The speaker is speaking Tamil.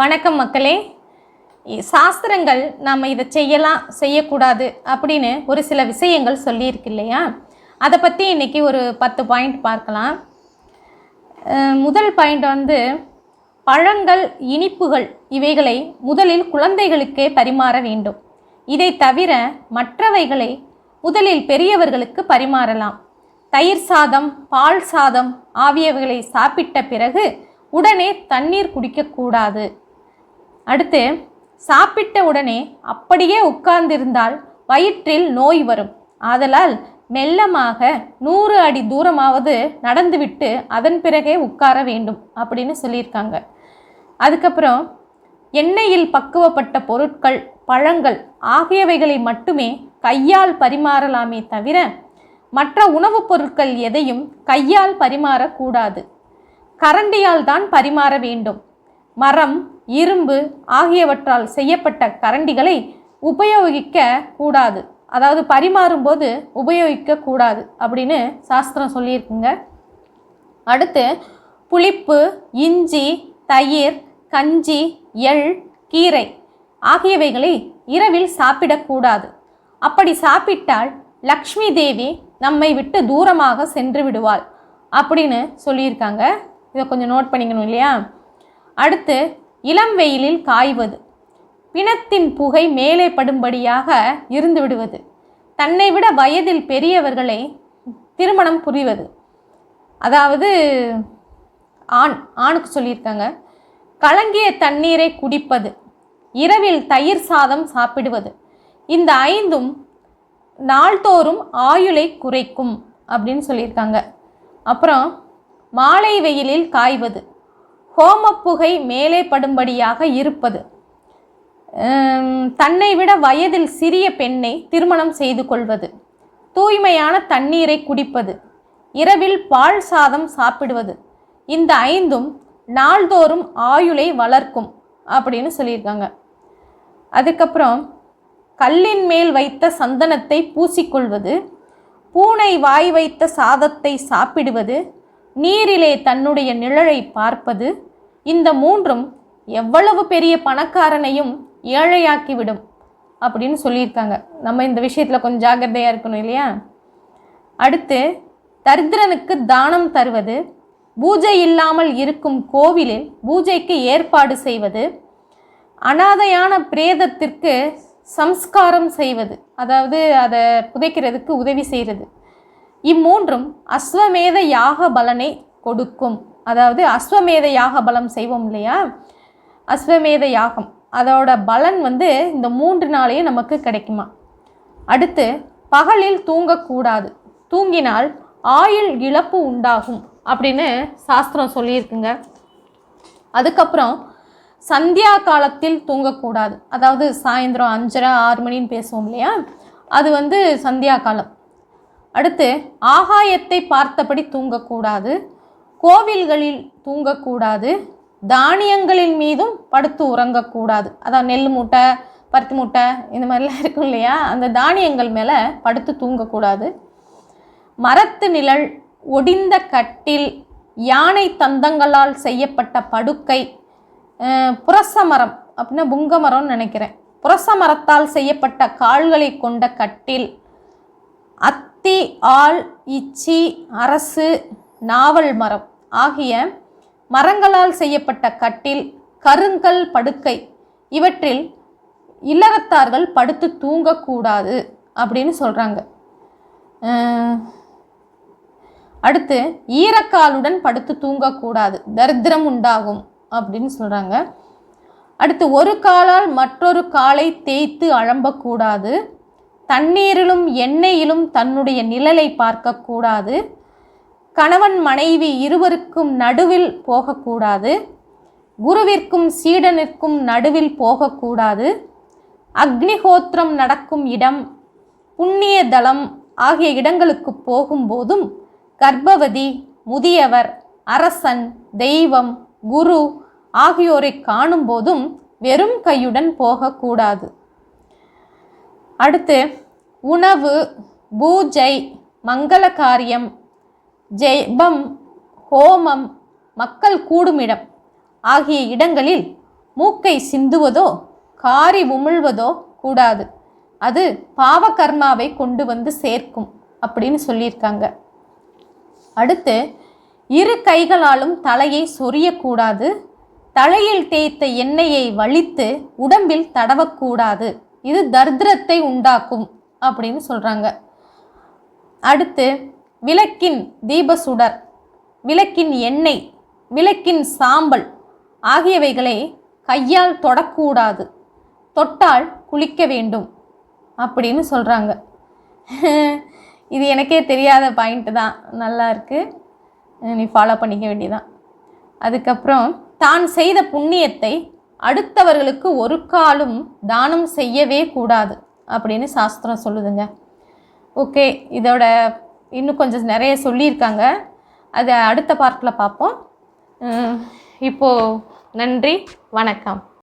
வணக்கம் மக்களே. சாஸ்திரங்கள் நாம் இதை செய்யலாம் செய்யக்கூடாது அப்படின்னு ஒரு சில விஷயங்கள் சொல்லியிருக்கு இல்லையா? அதை பற்றி இன்றைக்கி ஒரு பத்து பாயிண்ட் பார்க்கலாம். முதல் பாயிண்ட் வந்து பழங்கள் இனிப்புகள் இவைகளை முதலில் குழந்தைகளுக்கே பரிமாற வேண்டும். இதை தவிர மற்றவைகளை முதலில் பெரியவர்களுக்கு பரிமாறலாம். தயிர் சாதம் பால் சாதம் ஆகியவைகளை சாப்பிட்ட பிறகு உடனே தண்ணீர் குடிக்கக்கூடாது. அடுத்து சாப்பிட்ட உடனே அப்படியே உட்கார்ந்திருந்தால் வயிற்றில் நோய் வரும். ஆதலால் மெல்லமாக நூறு அடி தூரமாவது நடந்துவிட்டு அதன் பிறகே உட்கார வேண்டும் அப்படின்னு சொல்லியிருக்காங்க. அதுக்கப்புறம் எண்ணெயில் பக்குவப்பட்ட பொருட்கள் பழங்கள் ஆகியவைகளை மட்டுமே கையால் பரிமாறலாமே தவிர மற்ற உணவுப் பொருட்கள் எதையும் கையால் பரிமாறக்கூடாது. கரண்டியால் தான் பரிமாற வேண்டும். மரம் இரும்பு ஆகியவற்றால் செய்யப்பட்ட கரண்டிகளை உபயோகிக்க கூடாது. அதாவது பரிமாறும்போது உபயோகிக்க கூடாது அப்படின்னு சாஸ்திரம் சொல்லியிருக்குங்க. அடுத்து புளிப்பு இஞ்சி தயிர் கஞ்சி எள் கீரை ஆகியவைகளை இரவில் சாப்பிடக்கூடாது. அப்படி சாப்பிட்டால் லக்ஷ்மி தேவி நம்மை விட்டு தூரமாக சென்று விடுவாள் அப்படின்னு சொல்லியிருக்காங்க. இதை கொஞ்சம் நோட் பண்ணிக்கணும் இல்லையா? அடுத்து இளம் வெயிலில் காய்வது. பிணத்தின் புகை மேலே படும்படியாக இருந்து விடுவது. தன்னை விட வயதில் பெரியவர்களை திருமணம் புரிவது. அதாவது ஆண் ஆணுக்கு சொல்லியிருக்காங்க. கலங்கிய தண்ணீரை குடிப்பது. இரவில் தயிர் சாதம் சாப்பிடுவது. இந்த ஐந்தும் நாள்தோறும் ஆயுளை குறைக்கும் அப்படின்னு சொல்லியிருக்காங்க. அப்புறம் மாலை வெயிலில் காய்வது. ஹோமப்புகை மேலே படும்படியாக இருப்பது. தன்னை விட வயதில் சிறிய பெண்ணை திருமணம் செய்து கொள்வது. தூய்மையான தண்ணீரை குடிப்பது. இரவில் பால் சாதம் சாப்பிடுவது. இந்த ஐந்தும் நாள்தோறும் ஆயுளை வளர்க்கும் அப்படின்னு சொல்லியிருக்காங்க. அதுக்கப்புறம் கல்லின் மேல் வைத்த சந்தனத்தை பூசிக்கொள்வது. பூனை வாய் வைத்த சாதத்தை சாப்பிடுவது. நீரிலே தன்னுடைய நிழலை பார்ப்பது இந்த மூன்றும் எவ்வளவு பெரிய பணக்காரனையும் ஏழையாக்கிவிடும் அப்படின்னு சொல்லியிருக்காங்க. நம்ம இந்த விஷயத்தில் கொஞ்சம் ஜாக்கிரதையாக இருக்கணும் இல்லையா? அடுத்து தரித்திரனுக்கு தானம் தருவது பூஜை இல்லாமல் இருக்கும் கோவிலில் பூஜைக்கு ஏற்பாடு செய்வது அனாதையான பிரேதத்திற்கு சம்ஸ்காரம் செய்வது அதாவது அதை புதைக்கிறதுக்கு உதவி செய்கிறது. இம்மூன்றும் அஸ்வமேத யாக பலனை கொடுக்கும். அதாவது அஸ்வமேத யாக பலம் செய்வோம் இல்லையா? அஸ்வமேத யாகம். அதோட பலன் வந்து இந்த மூன்று நாளையும் நமக்கு கிடைக்குமா? அடுத்து பகலில் தூங்கக்கூடாது. தூங்கினால் ஆயுள் இழப்பு உண்டாகும் அப்படின்னு சாஸ்திரம் சொல்லியிருக்குங்க. அதுக்கப்புறம் சந்தியா காலத்தில் தூங்கக்கூடாது. அதாவது சாயந்தரம் அஞ்சரை ஆறு மணின்னு பேசுவோம் இல்லையா? அது வந்து சந்தியா காலம். அடுத்து ஆகாயத்தை பார்த்தபடி தூங்கக்கூடாது கோவில்களில் தூங்கக்கூடாது தானியங்களின் மீதும் படுத்து உறங்கக்கூடாது. அதான் நெல் மூட்டை பருத்தி மூட்டை இந்த மாதிரிலாம் இருக்கும் இல்லையா? அந்த தானியங்கள் மேலே படுத்து தூங்கக்கூடாது. மரத்து நிழல் ஒடிந்த கட்டில் யானை தந்தங்களால் செய்யப்பட்ட படுக்கை புரச மரம் அப்படின்னா புங்க மரம்னு நினைக்கிறேன். புரச மரத்தால் செய்யப்பட்ட கால்களை கொண்ட கட்டில் அத் அத்தி ஆள் இச்சி அரசு நாவல் மரம் ஆகிய மரங்களால் செய்யப்பட்ட கட்டில் கருங்கல் படுக்கை இவற்றில் இல்லறத்தார்கள் படுத்து தூங்கக்கூடாது அப்படின்னு சொல்கிறாங்க அடுத்து ஈரக்காலுடன் படுத்து தூங்கக்கூடாது தரித்திரம் உண்டாகும் அப்படின்னு சொல்கிறாங்க அடுத்து ஒரு காலால் மற்றொரு காலை தேய்த்து அழம்பக்கூடாது தண்ணீரிலும் எண்ணெயிலும் தன்னுடைய நிழலை பார்க்கக்கூடாது. கணவன் மனைவி இருவருக்கும் நடுவில் போகக்கூடாது. குருவிற்கும் சீடனிற்கும் நடுவில் போகக்கூடாது. அக்னிஹோத்திரம் நடக்கும் இடம் புண்ணிய தளம் ஆகிய இடங்களுக்கு போகும்போதும் கர்ப்பவதி முதியவர் அரசன் தெய்வம் குரு ஆகியோரை காணும்போதும் வெறும் கையுடன் போகக்கூடாது. அடுத்து உணவு பூஜை மங்கள காரியம் ஜெபம் ஹோமம் மக்கள் கூடுமிடம் ஆகிய இடங்களில் மூக்கை சிந்துவதோ காரி உமிழ்வதோ கூடாது. அது பாவகர்மாவை கொண்டு வந்து சேர்க்கும் அப்படின்னு சொல்லியிருக்காங்க. அடுத்து இரு கைகளாலும் தலையை சொரியக்கூடாது. தலையில் தேய்த்த எண்ணெயை வலித்து உடம்பில் தடவக்கூடாது. இது தரித்திரத்தை உண்டாக்கும் அப்படின்னு சொல்கிறாங்க அடுத்து விளக்கின் தீப சுடர் விளக்கின் எண்ணெய் விளக்கின் சாம்பல் ஆகியவைகளை கையால் தொடக்கூடாது. தொட்டால் குளிக்க வேண்டும் அப்படின்னு சொல்கிறாங்க இது எனக்கே தெரியாத பாயிண்ட்டு தான். நல்லா இருக்குது நீ ஃபாலோ பண்ணிக்க வேண்டியதான் அதுக்கப்புறம் தான் செய்த புண்ணியத்தை அடுத்தவர்களுக்கு ஒரு காலும் தானம் செய்யவே கூடாது அப்படின்னு சாஸ்திரம் சொல்லுதுங்க. ஓகே இதோட இன்னும் கொஞ்சம் நிறைய சொல்லியிருக்காங்க. அதை அடுத்த பார்ட்டில் பார்ப்போம். இப்போது நன்றி வணக்கம்.